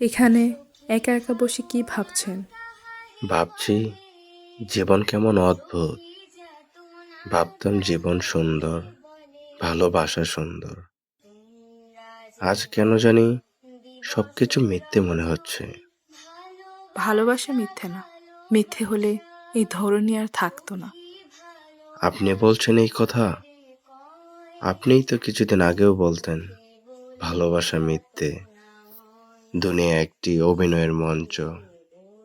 এখানে একা একা বসে কি ভাবছেন? ভাবছি জীবন কেমন অদ্ভুত। ভাবতাম জীবন সুন্দর ভালোবাসা সুন্দর। আজ কেন জানি সবকিছু মিথ্যে মনে হচ্ছে। ভালোবাসা মিথ্যে না। মিথ্যে হলে এই ধরনী আর থাকতো না। আপনি বলছেন এই কথা। আপনিই তো কিছুদিন আগেও বলতেন ভালোবাসা মিথ্যে। দুনিয়া একটি অভিনয়ের মঞ্চ।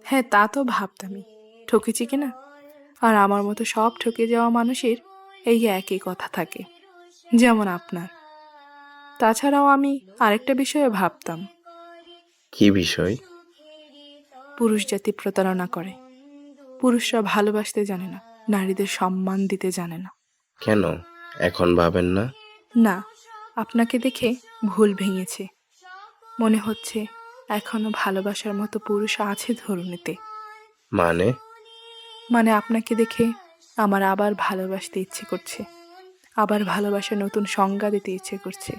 হ্যাঁ তা তো ভাবতামই। ঠকেছি কিনা? আর আমার মতো সব ঠকে যাওয়া মানুষের এই একই কথা থাকে যেমন আপনার। তাছাড়াও আমি আরেকটা বিষয়ে ভাবতাম। কি বিষয়? পুরুষ জাতি প্রতারণা করে। পুরুষরা ভালোবাসতে জানে না নারীদের সম্মান দিতে জানে না। কেন? এখন ভাবেন না? না আপনাকে দেখে ভুল ভেঙেছে। মনে হচ্ছে এখনও ভালোবাসার মতো পুরুষ আছে ধরুনিতে। মানে? মানে আপনাকে দেখে আমার আবার ভালোবাসতে ইচ্ছে করছে। আবার ভালোবাসার নতুন সংজ্ঞা দিতে ইচ্ছে করছে।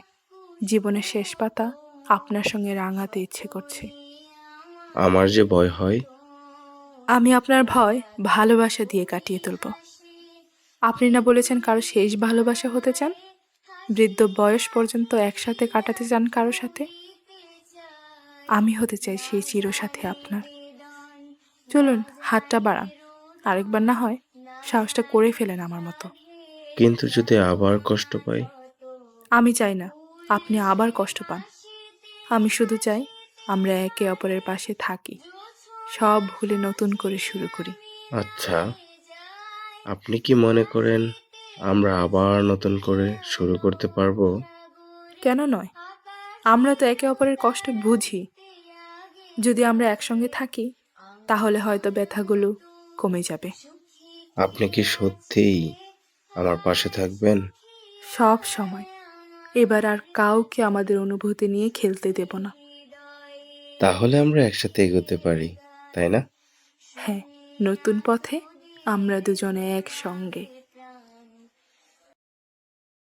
জীবনের শেষ পাতা আপনার সঙ্গে রাঙাতে ইচ্ছে করছে। আমার যে ভয় হয়? আমি আপনার ভয় ভালোবাসা দিয়ে কাটিয়ে তুলব। আপনি না বলেছেন কারও শেষ ভালোবাসা হতে চান? বৃদ্ধ বয়স পর্যন্ত একসাথে কাটাতে চান কারও সাথে? আমি হতে চাই সেই চিরসাথে আপনার। চলুন হাতটা বাড়ান। আরেকবার না হয় সাহসটা করে ফেলেন আমার মতো। কিন্তু যদি আবার কষ্ট পাই? আমি চাই না আপনি আবার কষ্ট পান। আমি শুধু চাই আমরা একে অপরের পাশে থাকি। সব ভুলে নতুন করে শুরু করি। আচ্ছা আপনি কি মনে করেন আমরা আবার নতুন করে শুরু করতে পারব? কেন নয়? আমরা তো একে অপরের কষ্ট বুঝি। যদি আমরা একসঙ্গে থাকি তাহলে হয়তো ব্যথাগুলো কমে যাবে। আপনি কি সত্যিই আমার পাশে থাকবেন? সব সময়। এবার আর কাউকে আমাদের অনুভূতি নিয়ে খেলতে দেব না। তাহলে আমরা একসাথে এগোতে পারি তাই না? হ্যাঁ নতুন পথে আমরা দুজনে একসঙ্গে।